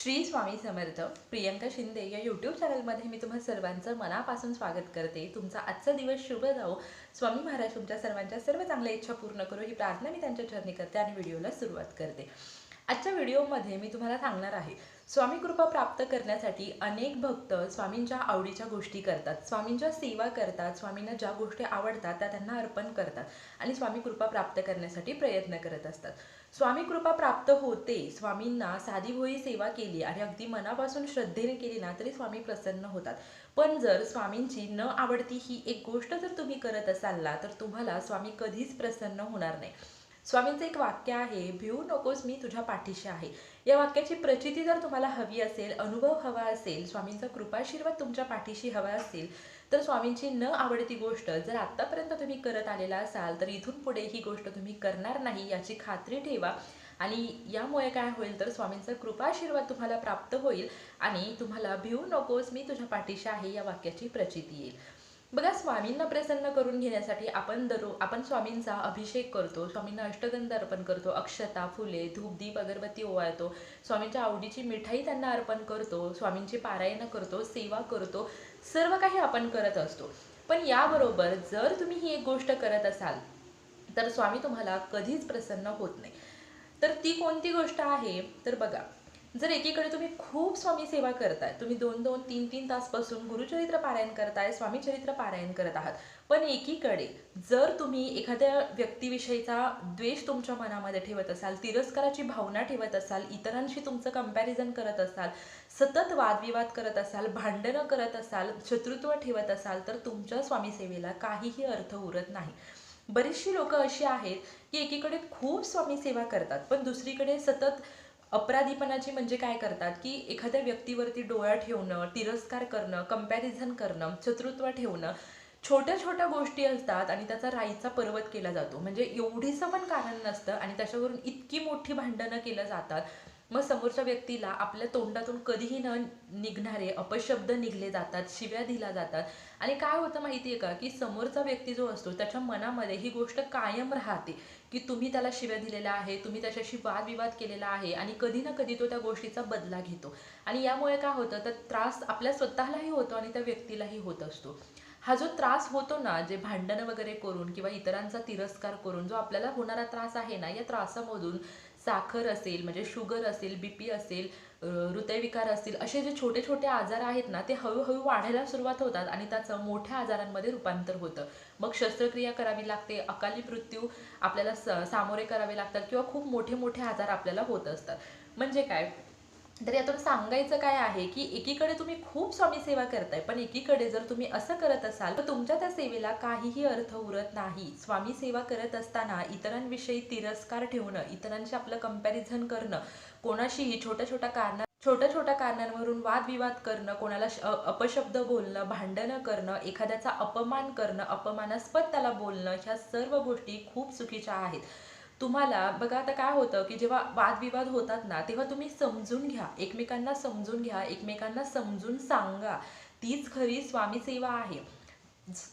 श्री स्वामी समर्थ प्रियंका शिंदे या यूट्यूब चॅनलमध्ये मी तुम्हा सर्वांचं मनापासून स्वागत करते. तुमचा आजचा दिवस शुभ जाओ स्वामी महाराज तुमच्या सर्वांच्या सर्व चांगल्या इच्छा पूर्ण करू. ही प्रार्थना मी त्यांच्या चरणी करते आणि व्हिडिओला सुरुवात करते. आजच्या व्हिडिओमध्ये मी तुम्हाला सांगणार आहे. स्वामी कृपा प्राप्त करण्यासाठी अनेक भक्त स्वामींच्या आवडीच्या गोष्टी करतात. स्वामींच्या सेवा करतात. स्वामींना ज्या गोष्टी आवडतात त्या त्यांना अर्पण करतात आणि स्वामी कृपा प्राप्त करण्यासाठी प्रयत्न करत असतात. स्वामी कृपा प्राप्त होते स्वामींना साधी भोई सेवा केली आणि अगदी मनापासून श्रद्धेने केली ना तरी स्वामी प्रसन्न होतात. पण जर स्वामींची न आवडती ही एक गोष्ट जर तुम्ही करत असाल ना तर तुम्हाला स्वामी कधीच प्रसन्न होणार नाही. स्वामींचं एक वाक्य आहे भिवू नकोस मी तुझ्या पाठीशी आहे. या वाक्याची प्रचिती जर तुम्हाला हवी असेल अनुभव हवा असेल स्वामींचा कृपाशीर्वाद तुमच्या पाठीशी हवा असेल तर स्वामींची न आवडती गोष्ट जर आत्तापर्यंत तुम्ही करत आलेला असाल तर इथून पुढे ही गोष्ट तुम्ही करणार नाही याची खात्री ठेवा. आणि यामुळे काय होईल तर स्वामींचा कृपाशीर्वाद तुम्हाला प्राप्त होईल आणि तुम्हाला भिवू नकोस मी तुझ्या पाठीशी आहे या वाक्याची प्रचिती येईल. बघा स्वामींना प्रसन्न करून घेण्यासाठी आपण दररोज आपण स्वामींचा अभिषेक करतो स्वामींना अष्टगंध अर्पण करतो अक्षता फुले धूप दीप अगरबत्ती ओवाळतो स्वामींच्या आवडीची मिठाई त्यांना अर्पण करतो स्वामींची पारायणं करतो सेवा करतो सर्व काही आपण करत असतो. पण याबरोबर जर तुम्ही ही एक गोष्ट करत असाल तर स्वामी तुम्हाला कधीच प्रसन्न होत नाही. तर ती कोणती गोष्ट आहे? तर बघा जर एकीकडे तुम्ही खूप स्वामी सेवा करताय तुम्ही दोन दोन तीन तीन तास बसून गुरुचरित्र पारायण करताय स्वामीचरित्र पारायण करत आहात पण एकीकडे जर तुम्ही एखाद्या व्यक्तीविषयीचा द्वेष तुमच्या मनामध्ये ठेवत असाल तिरस्काराची भावना ठेवत असाल इतरांशी तुमचं कंपॅरिझन करत असाल सतत वादविवाद करत असाल भांडणं करत असाल शत्रुत्व ठेवत असाल तर तुमच्या स्वामीसेवेला काहीही अर्थ उरत नाही. बरीचशी लोक अशी आहेत की एकीकडे खूप स्वामी सेवा करतात पण दुसरीकडे सतत अपराधीपणाची म्हणजे काय करतात? की एखाद्या व्यक्तीवरती डोळा ठेवणं तिरस्कार करणं कंपॅरिझन करणं शत्रुत्व ठेवणं छोट्या छोट्या गोष्टी असतात आणि त्याचा राईचा पर्वत केला जातो. म्हणजे एवढीसं पण कारण नसतं आणि त्याच्यावरून इतकी मोठी भांडणं केलं जातात. मग समोरच्या व्यक्तीला आपल्या तोंडातून कधीही न निघणारे अपशब्द निघले जातात शिव्या दिल्या जातात. आणि काय होतं माहिती आहे का? की समोरचा व्यक्ती जो असतो त्याच्या मनामध्ये ही गोष्ट कायम राहते की तुम्ही त्याला शिव्या दिलेल्या आहे तुम्ही त्याच्याशी वादविवाद केलेला आहे आणि कधी ना कधी तो त्या गोष्टीचा बदला घेतो. आणि यामुळे काय होतं तर त्रास आपल्या स्वतःलाही होतो आणि त्या व्यक्तीलाही होत असतो. हा जो त्रास होतो ना जे भांडणं वगैरे करून किंवा इतरांचा तिरस्कार करून जो आपल्याला होणारा त्रास आहे ना या त्रासामधून साखर असेल म्हणजे शुगर असेल बी पी असेल हृदयविकार असतील असे जे छोटे छोटे आजार आहेत ना ते हळूहळू वाढायला सुरुवात होतात आणि त्याचं मोठ्या आजारांमध्ये रूपांतर होतं. मग शस्त्रक्रिया करावी लागते अकाली मृत्यू आपल्याला स सामोरे करावे लागतात किंवा खूप मोठे मोठे आजार आपल्याला होत असतात. म्हणजे काय? तर यातून सांगायचं काय आहे की एकीकडे तुम्ही खूप स्वामी सेवा करताय पण एकीकडे जर तुम्ही असं करत असाल तर तुमच्या त्या सेवेला काहीही अर्थ उरत नाही. स्वामी सेवा करत असताना इतरांविषयी तिरस्कार ठेवणं इतरांशी आपलं कंपॅरिझन करणं कोणाशीही छोट्या छोट्या कारण छोट्या छोट्या कारणांवरून वादविवाद करणं कोणाला अपशब्द बोलणं भांडणं करणं एखाद्याचा अपमान करणं अपमानास्पद त्याला बोलणं ह्या सर्व गोष्टी खूप चुकीच्या आहेत. तुम्हाला बघा आता काय होतं की जेव्हा वादविवाद होतात ना तेव्हा तुम्ही समजून घ्या. एकमेकांना समजून घ्या एकमेकांना समजून सांगा. तीच खरी स्वामी सेवा आहे.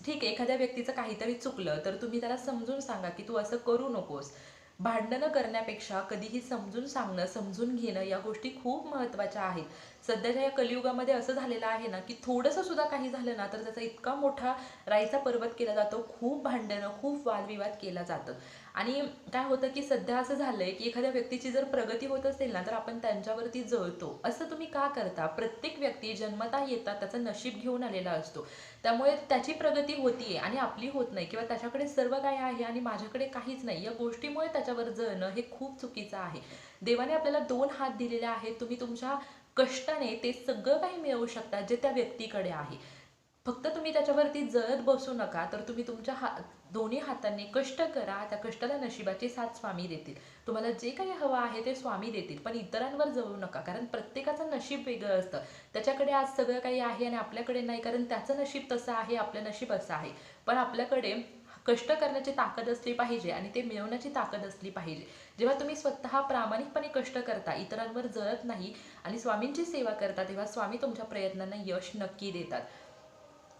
ठीक आहे एखाद्या व्यक्तीचं काहीतरी चुकलं तर तुम्ही त्याला समजून सांगा की तू असं करू नकोस. भांडणं करण्यापेक्षा कधीही समजून सांगणं समजून घेणं या गोष्टी खूप महत्त्वाच्या आहेत. सध्याच्या या कलियुगामध्ये असं झालेलं आहे ना की थोडंसं सुद्धा काही झालं ना तर त्याचा इतका मोठा राईचा पर्वत केला जातो खूप भांडणं खूप वादविवाद केला जातं. आणि काय होतं की सध्या असं झालंय की एखाद्या व्यक्तीची जर प्रगती होत असेल ना तर आपण त्यांच्यावरती जळतो. असं तुम्ही का करता? प्रत्येक व्यक्ती जन्मता येतात त्याचं नशीब घेऊन आलेला असतो. त्यामुळे त्याची प्रगती होतीये आणि आपली होत नाही किंवा त्याच्याकडे सर्व काय आहे आणि माझ्याकडे काहीच नाही या गोष्टीमुळे त्याच्यावर जळणं हे खूप चुकीचं आहे. देवाने आपल्याला दोन हात दिलेले आहेत. तुम्ही तुमच्या कष्टाने ते सगळं काही मिळवू शकतात जे त्या व्यक्तीकडे आहे. फक्त तुम्ही त्याच्यावरती जळत बसू नका तर तुम्ही तुमच्या हा दोन्ही हातांनी कष्ट करा त्या कष्टाला नशिबाची साथ स्वामी देतील. तुम्हाला जे काही हवं आहे ते स्वामी देतील पण इतरांवर जळू नका कारण प्रत्येकाचं नशीब वेगळं असतं. त्याच्याकडे आज सगळं काही आहे आणि आपल्याकडे नाही कारण त्याचं नशीब तसं आहे आपलं नशीब असं आहे. पण आपल्याकडे कष्ट करण्याची ताकद असली पाहिजे आणि ते मिळवण्याची ताकद असली पाहिजे. जेव्हा तुम्ही स्वतः प्रामाणिकपणे कष्ट करता इतरांवर जळत नाही आणि स्वामींची सेवा करता तेव्हा स्वामी तुमच्या प्रयत्नांना यश नक्की देतात.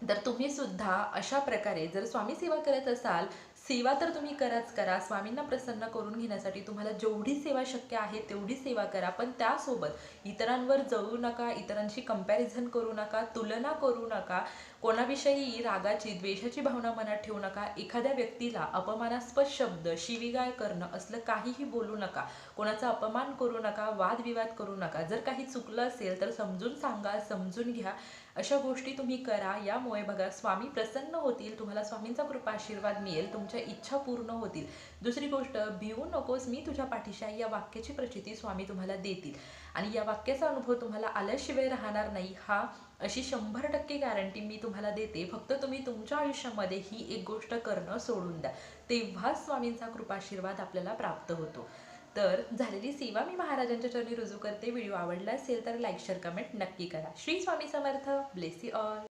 तर तुम्ही सुद्धा अशा प्रकारे जर स्वामी सेवा करत असाल सेवा तर तुम्ही कराच करा स्वामींना प्रसन्न करून घेण्यासाठी तुम्हाला जेवढी सेवा शक्य आहे तेवढी सेवा करा पण त्यासोबत इतरांवर जळू नका इतरांशी कंपॅरिझन करू नका तुलना करू नका कोणाविषयी रागाची द्वेषाची भावना मनात ठेवू नका. एखाद्या व्यक्तीला अपमानास्पद शब्द शिवीगाळ करणं असलं काहीही बोलू नका. कोणाचा अपमान करू नका वादविवाद करू नका. जर काही चुकलं असेल तर समजून सांगा समजून घ्या. अशा गोष्टी तुम्ही करा. यामुळे बघा स्वामी प्रसन्न होतील तुम्हाला स्वामींचा कृपा आशीर्वाद मिळेल तुमच्या इच्छा पूर्ण होतील. दुसरी गोष्ट भिवू नकोस मी तुझ्या पाठीशी आहे या वाक्याची प्रचिती स्वामी तुम्हाला देतील. आणि या वाक्याचा अनुभव तुम्हाला आल्याशिवाय राहणार नाही हा अशी शंभर टक्के गॅरंटी मी तुम्हाला देते. फक्त तुम्ही तुमच्या आयुष्यामध्ये ही एक गोष्ट करणं सोडून द्या. तेव्हाच स्वामींचा कृपाशीर्वाद आपल्याला प्राप्त होतो. तर झालेली सेवा मी महाराजांच्या चरणी रुजू करते. व्हिडिओ आवडला असेल तर लाईक शेअर कमेंट नक्की करा. श्री स्वामी समर्थ. Bless all.